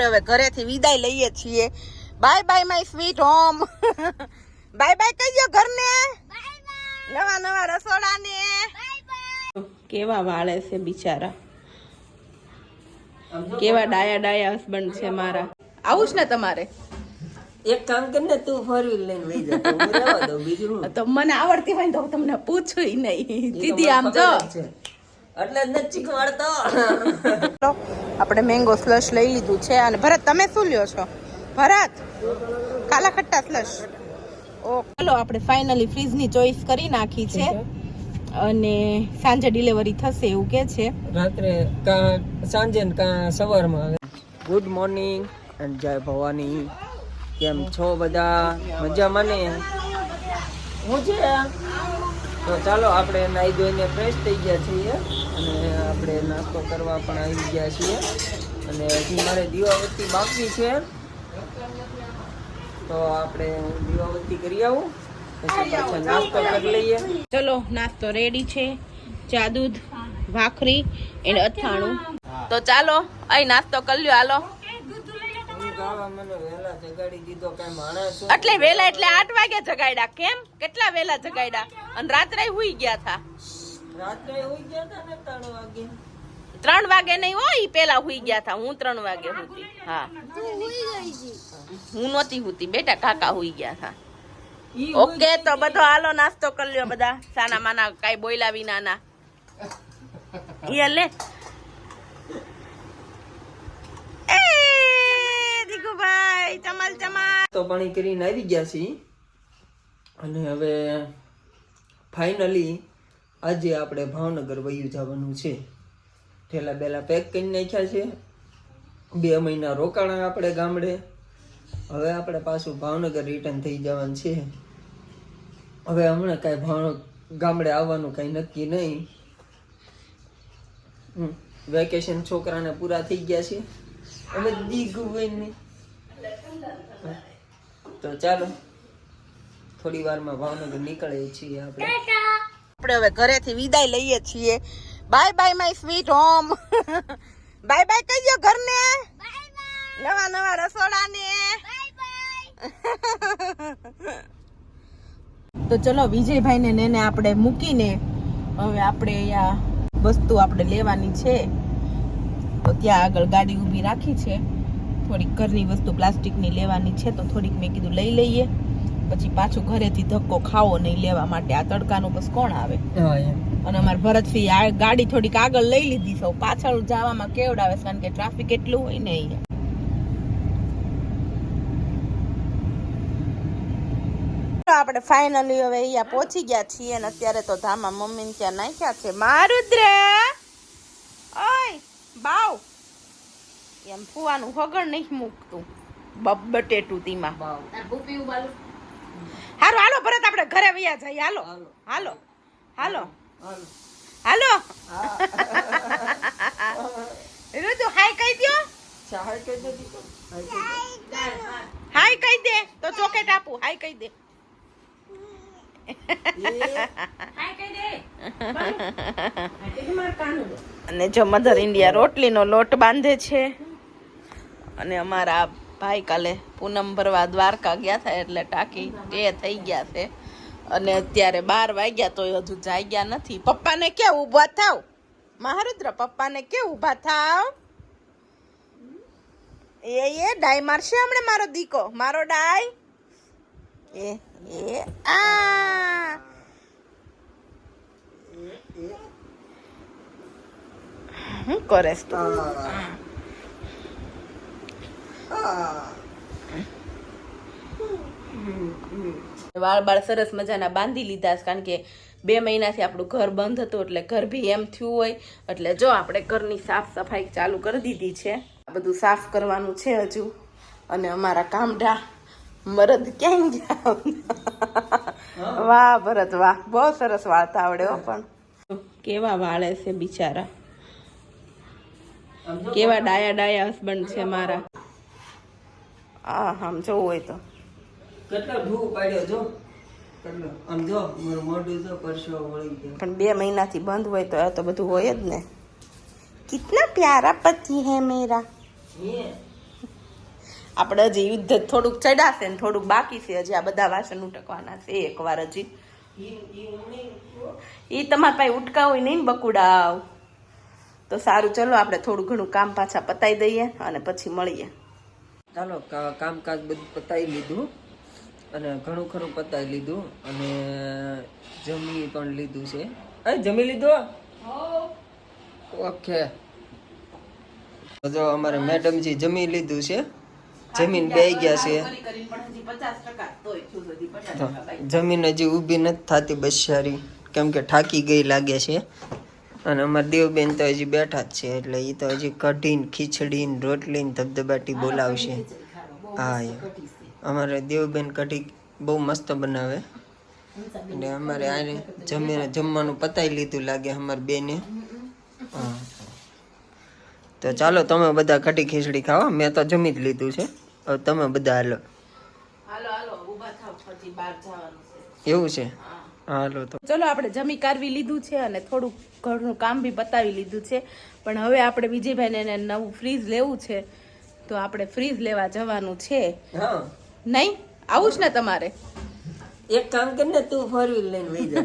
આપણે હવે ઘરેથી વિદાય લઈએ છીએ. Bye bye my sweet home bye bye કહીજો ઘરને. નવા નવા રસોડાને. કેવા વાળે છે બિચારા? કેવા ડાયા ડાયા હસબન્ડ છે મારા. આવું જ ને તમારે? એક કામ કર ને તું ફોર વ્હીલ લઈને લઈ જા તો બીજું મને આવડતી હોય તો હું તમને પૂછું નહીં. દીદી આમ જો. એટલે જ નથી શીખવાડતો. આપણે મેંગો સ્લશ લઈ લીધું છે. અને ભરત તમે શું લ્યો છો? ભરત કાલા ખટ્ટા સ્લશ ઓ ચાલો આપણે ફાઇનલી ફ્રીજની ચોઈસ કરી નાખી છે. અને સાંજે ડિલિવરી થશે એવું કે છે. રાત્રે કા સાંજે ને કા સવારમાં ગુડ મોર્નિંગ એન્ડ જય ભવાની. કેમ છો બધા? મજામાં ને? હું છે તો ચાલો આપણે નાહી ધોઈને ફ્રેશ થઈ ગયા છીએ અને આપણે નાસ્તો કરવા પણ આવી ગયા છીએ. અને હજી મારે દીવાવતી બાકી છે. તો આપણે દીવાવતી કરી આવું. પછી નાસ્તો કરી લઈએ. ચલો નાસ્તો રેડી છે. ચા દૂધ ભાખરી એન્ડ અથાણું. તો ચાલો અહીં નાસ્તો કરી લ્યો હાલો. એટલે વેલા એટલે આઠ વાગે જગાડ્યા. કેમ? કેટલા વેલા જગાડ્યા? અને રાત્રે હુઈ ગયા હતા રાત્રે હોઈ ગયા હતા ને ત્રણ વાગે? ત્રણ વાગે નહીં હોય પેલા હુઈ ગયા હતા હું ત્રણ વાગે હુતી. હા. હું નહોતી હુતી. બેટા કાકા હુઈ ગયા હતા ઓકે તો બધો હાલો નાસ્તો કરી લ્યો બધા. સાના માના કાઈ બોયલા વિનાના. ઈ લે એ દીકુભાઈ ચમલ ચમલ તો પાણી કરીને આવી ગયા છીએ. અને હવે ફાઇનલી આજે આપણે ભાવનગર વયું જવાનું છે. ઠેલા બેલા પેક કરી નાખ્યા છે. બે મહિના રોકાણા આપણે ગામડે. હવે આપણે પાછું ભાવનગર રિટર્ન થઈ જવાનું છે. હવે હમણાં કાંઈ ભાવ ગામડે આવવાનું કાંઈ નક્કી નહીં. વેકેશન છોકરાને પૂરા થઈ ગયા છે. હવે દીગુભાઈ તો ચાલો, થોડી વારમાં ભાવનગર નીકળીએ છીએ આપણે. આપણે હવે ઘરેથી વિદાય લઈએ છીએ. Bye bye my sweet home bye bye કહીજો ઘરને. નવા નવા રસોડાને. તો ચલો વિજયભાઈ ને એને આપણે મૂકીને હવે આપણે અહીંયા વસ્તુ આપણે લેવાની છે. તો ત્યાં આગળ ગાડી ઊભી રાખી છે. થોડીક ઘરની વસ્તુ પ્લાસ્ટિકની લેવાની છે તો થોડીક મેં કીધું લઈ લઈએ. પછી પાછું ઘરેથી ધક્કો ખાવો નહીં લેવા માટે. આ તડકાનું બસ કોણ આવે? અને અમારે ભરતસિંહ આ ગાડી થોડીક આગળ લઈ લીધી. સૌ પાછળ જવામાં કેવડાવે છે? કારણ કે ટ્રાફિક એટલું હોય ને અહીંયા. આપણે ફાઇનલી હવે અહીંયા પહોંચી ગયા છીએ અને અત્યારે તો ધામા મમ્મી ત્યાં નાખ્યા છે. મારુદ્ર! એમ ફુવાનું હગણ નહીં મૂકતું. બટેટું તીમાં. હારું હાલો ભરત આપણે ઘરે વૈયા જઈએ. હાલો. હાલો. હાલો. હાલો. દે હાય કહી દે. હાય કહી દે. તો ચોકેટ આપું. હાય કહી દે. અને જો મધર ઇન્ડિયા રોટલીનો લોટ બાંધે છે. અને અમારા ભાઈ કાલે પૂનમ ભરવા દ્વારકા ગયા હતા એટલે ટાંકી તે થઈ ગયા છે. અને અત્યારે બાર વાગ્યા તો હજુ જાગ્યા નથી. પપ્પાને કે ઊભા થાવ? મહારુદ્ર, પપ્પાને કે ઊભા થાવ? એ એ, ડાય મારશે હમણે મારો દીકો? મારો ડાય? એ એ, આ. હું કરે તું વાળ બાળ સરસ મજાના બાંધી લીધા છે કારણ કે બે મહિનાથી આપણું ઘર બંધ હતું એટલે ઘર બી એમ થયું હોય. એટલે જો આપણે ઘરની સાફ સફાઈ ચાલુ કરી દીધી છે. આ બધું સાફ કરવાનું છે હજુ. અને અમારા કામઢા મરદ ક્યાં ગયા વાહ ભરત વાહ. બહુ સરસ વાળતા આવડે પણ. કેવા વાળે છે બિચારા. કેવા ડાયા ડાયા હસબન્ડ છે મારા. આ આમ જોવું હોય તો. કેટલો ધૂ પાડ્યો જો? કેટલો? આમ જો મારું મોઢું જો પરસો વળી ગયો. પણ બે મહિનાથી બંધ હોય તો આ તો બધું હોય જ ને. કિતના પ્યારા પતિ હે મેરા. આપણે હજી યુદ્ધ થોડુંક ચડાશે ને થોડુંક બાકી છે. હજી આ બધા વાસણ ઉટકવાના છે એકવાર હજી. એ તમારા પાસે ઉટકા હોય નહીં બકુડા બકુડાવ. તો સારું ચલો આપણે થોડું ઘણું કામ પાછા પતાઈ દઈએ અને પછી મળીએ. ચાલો કામકાજ બધું પતાવી લીધું. અને ઘણું ખરું પતાવી લીધું અને જમી પણ લીધું છે. અરે જમી લીધું? ઓકે. જો અમારે મેડમજી જમી લીધું છે. જમીન બે ગયા છે. જમીન હજી ઊભી નથી થતી બસારી કેમ કે થાકી ગઈ લાગે છે. અને અમારા દેવબેન તો હજી બેઠા જ છે એટલે એ તો હજી કઢીને ખીચડીને રોટલીને ધબધબાટી બોલાવશે. હા. અમારે દેવબેન કઢી બહુ મસ્ત બનાવે. અને અમારે આને જમીને જમવાનું પતાવી લીધું લાગે અમારે બેને. હા. તો ચાલો તમે બધા કઢી ખીચડી ખાઓ. મેં તો જમી જ લીધું છે. હવે તમે બધા હાલો. હાલો હાલો ઊભા થાવ પછી બહાર જવાનું છે. એવું છે? હાલો તો. ચલો આપણે જમી કારવી લીધું છે અને થોડુંક ઘરનું કામ બી પતાવી લીધું છે. પણ હવે આપણે વિજયભાઈને એને નવું ફ્રીજ લેવું છે. તો આપણે ફ્રીજ લેવા જવાનું છે. હા. નહીં? આવું જ ને તમારે. એક કામ કર ને તું ફોર વ્હીલ લઈને લઈ જા.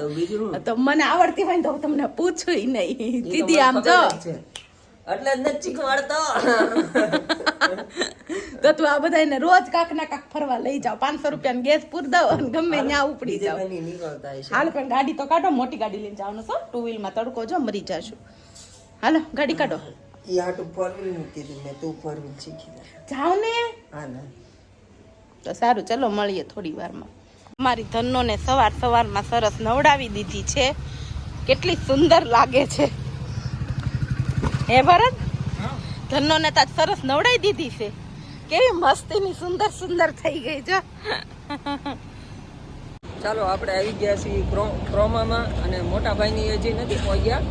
તો બીજું તો મને આવડતી હોય તો હું તમને પૂછું નહીં. દીદી આમ જો. એટલે જ નથી શીખવાડતો. તો તું આ બધાને રોજ કાક ના કાક ફરવા લઈ જાવ પાંચસો રૂપિયા ગેસ પૂર દો અને ગમે ત્યાં ઉપડી જાવ. હાલ પણ ગાડી તો કાઢો મોટી ગાડી લઈને જવાનું છો ટુ વ્હીલમાં તડકો જો મરી જાશું. હાલો ગાડી કાઢો. ઈ હાટું ફોર વ્હીલ મૂકી દીધી મેં તું ફોર વ્હીલ શીખી જાવ ને હા ને. તો સારું ચલો મળીએ થોડી વારમાં. અમારી ધનોને સવાર સવારમાં સરસ નવડાવી દીધી છે. કેટલી સુંદર લાગે છે. હે ભરત? ધનોને તાજ સરસ નવડાવી દીધી છે. કેવી મસ્તીની સુંદર સુંદર થઈ ગઈ જો ચાલો આપણે આવી ગયા છીએ ક્રોમામાં અને મોટા ભાઈની હજી નથી પહોંચ્યા.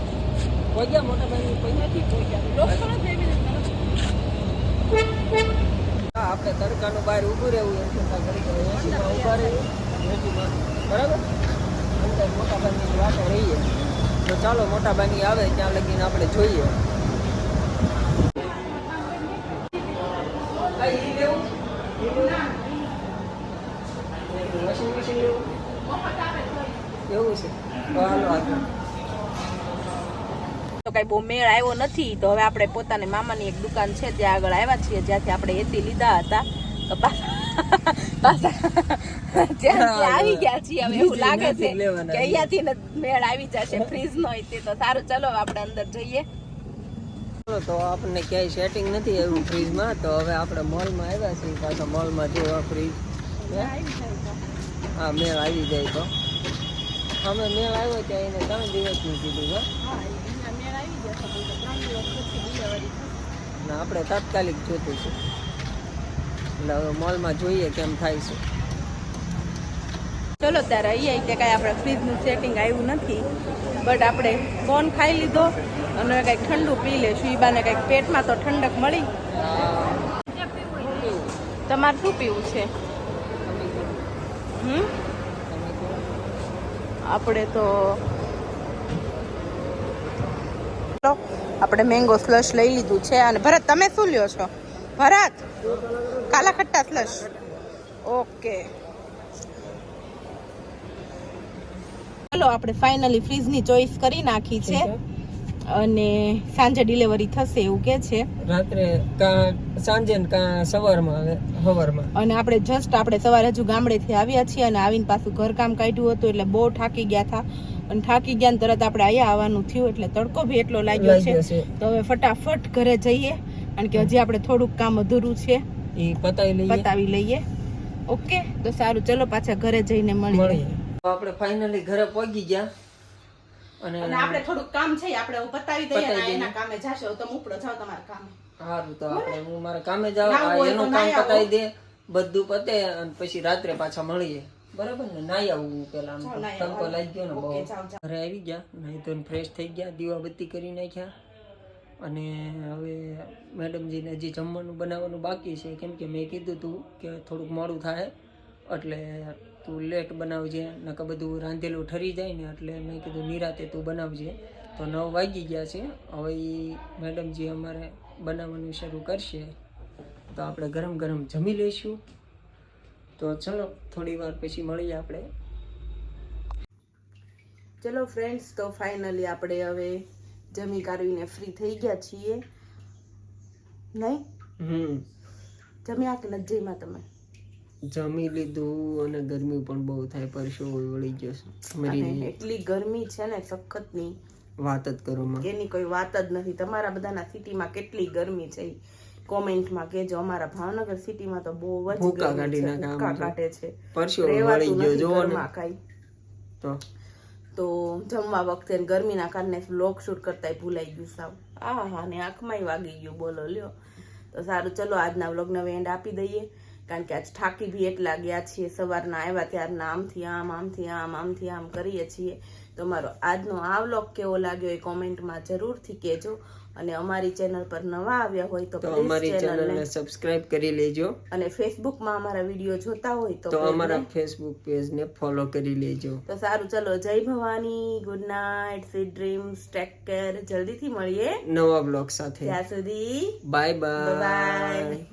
પહોંચ્યા મોટા ભાઈની પહોંચ્યા. હા, આપણે તડકાનું બહાર ઊભું રહેવું એમ કરતાં કરી એસીમાં ઊભા રહીએ. એસીમાં બરાબર? અંદર મોટા ભાઈની વાતો રહીએ તો ચાલો મોટા ભાઈની આવે ત્યાં લગીને આપણે જોઈએ. એવું છે? હાલો આગળ કઈ બહુ મેળ આવ્યો નથી. તો હવે આપણે પોતાની મામાની એક દુકાન છે ત્યાં આગળ આવ્યા છીએ જ્યાંથી આપણે એથી લીધા હતા. તો પાછા પાછા ત્યાંથી આવી ગયા છીએ હવે એવું લાગે છે કે અહીંયાથી મેળ આવી જશે ફ્રીજ નો તો. સારું ચલો આપણે અંદર જઈએ. તો આપણને ક્યાંય સેટિંગ નથી એવું ફ્રીજમાં તો હવે આપણે મોલમાં આવ્યા છીએ પાછા મોલમાં જો ફ્રીજ હા? મેળ આવી જાય તો. અમે મેળ આવ્યો ત્યાં એને ત્રણ દિવસનું કીધું છે ને આપણે તાત્કાલિક જોતું છે. એટલે હવે મોલમાં જોઈએ કેમ થાય છે. ચલો ત્યારે અહીંયા કે કાંઈ આપણે ફ્રીજનું સેટિંગ આવ્યું નથી. બટ આપણે કોન ખાઈ લીધો અને કંઈક ઠંડુ પી લેશું. ઈ બાને કંઈક પેટમાં તો ઠંડક મળી. તમારે શું પીવું છે? હમ? આપણે તો ચલો, આપણે મેંગો સ્લશ લઈ લીધું છે અને ભરત તમે શું લ્યો છો? ભરત કાલા ખટ્ટા સ્લશ ઓકે. ચલો આપણે ફાઇનલી ફ્રીજની ચોઈસ કરી નાખી છે. અને સાંજે ડિલિવરી થશે એવું કે છે. રાત્રે કા સાંજે ને કાં સવારમાં સવારમાં અને આપણે જસ્ટ આપણે સવારે હજુ ગામડેથી આવ્યા છીએ અને આવીને પાછું ઘરકામ કાઢ્યું હતું એટલે બહુ થાકી ગયા હતા. અને થાકી ગયા તરત આપણે અહીંયા આવવાનું થયું એટલે તડકો બી એટલો લાગ્યો છે. તો હવે ફટાફટ ઘરે જઈએ કારણ કે હજી આપણે થોડુંક કામ અધૂરું છે. એ પતાવી લઈએ. પતાવી લઈએ. ઓકે તો સારું ચલો પાછા ઘરે જઈને મળીએ. આપણે ફાઇનલી ઘરે પહોંચી ગયા. અને આપણે થોડુંક કામ છે આપણે પતાવી દઈએ એના કામે જાશો તમે ઉપડો જાઓ તમારા કામે. સારું તો આપણે હું મારા કામે જાઉં તો એનું કામ પતાવી દે બધું પતે અને પછી રાત્રે પાછા મળીએ. બરાબર ને? નાઈ આવવું પેલા તડકો લાગી ગયો ને બહુ. ઘરે આવી ગયા નહીં તો ફ્રેશ થઈ ગયા દીવા બત્તી કરી નાખ્યા. અને હવે મેડમજીને હજી જમવાનું બનાવવાનું બાકી છે. કેમ કે મેં કીધું તું કે થોડુંક મોડું થાય એટલે તું લેટ બનાવજે નકર બધું રાંધેલું ઠરી જાય ને એટલે મેં કીધું નિરાતે તું બનાવજે. તો નવ વાગી ગયા છે. હવે મેડમજી અમારે બનાવવાનું શરૂ કરશે. તો આપણે ગરમ ગરમ જમી લઈશું. તો ચલો થોડી વાર પછી મળીએ આપણે. ચલો ફ્રેન્ડ્સ તો ફાઇનલી આપણે હવે જમી કાઢીને ફ્રી થઈ ગયા છીએ. નહીં? હમ. જમ્યા કે નથી જમ્યા તમે? જમી લીધું અને ગરમી પણ બહુ થાય પરસો વળી ગયો છે. એટલી ગરમી છે ને સખતની વાત જ કરો એની કોઈ વાત જ નથી. તમારા બધાના સિટીમાં કેટલી ગરમી છે કોમેન્ટમાં કહેજો અમારા ભાવનગર સિટીમાં તો બહુ જ ભૂકા કાઢી. કાઢે છે પરસો વળી ગયો જોવો ને. તો? તો જમવા વખતે ગરમીના કારણે વ્લોગ શૂટ કરતા ભૂલાઈ ગયું સાવ. આ હા ને આંખમાંય વાગી ગયું બોલો લ્યો. તો સારું ચલો આજના વ્લોગને હવે એન્ડ આપી દઈએ. કારણ કે આજ થાકી બી એટલા ગયા છીએ સવારના આવ્યા ત્યારના આમથી આમ આમથી આમ આમથી આમ કરીએ છીએ. તમારો આજનો આ વ્લોગ કેવો લાગ્યો એ કોમેન્ટમાં જરૂરથી કહેજો. અને અમારી ચેનલ પર નવા આવ્યા હોય તો અમારી ચેનલને સબસ્ક્રાઇબ કરી લેજો. અને ફેસબુકમાં અમારા વીડિયો જોતા હોય તો અમારા ફેસબુક પેજને ફોલો કરી લેજો. તો સારું ચલો Jai Bhavani good night sweet dreams take care જલ્દીથી મળીએ. નવા બ્લોગ સાથે. ત્યાં સુધી બાય બાય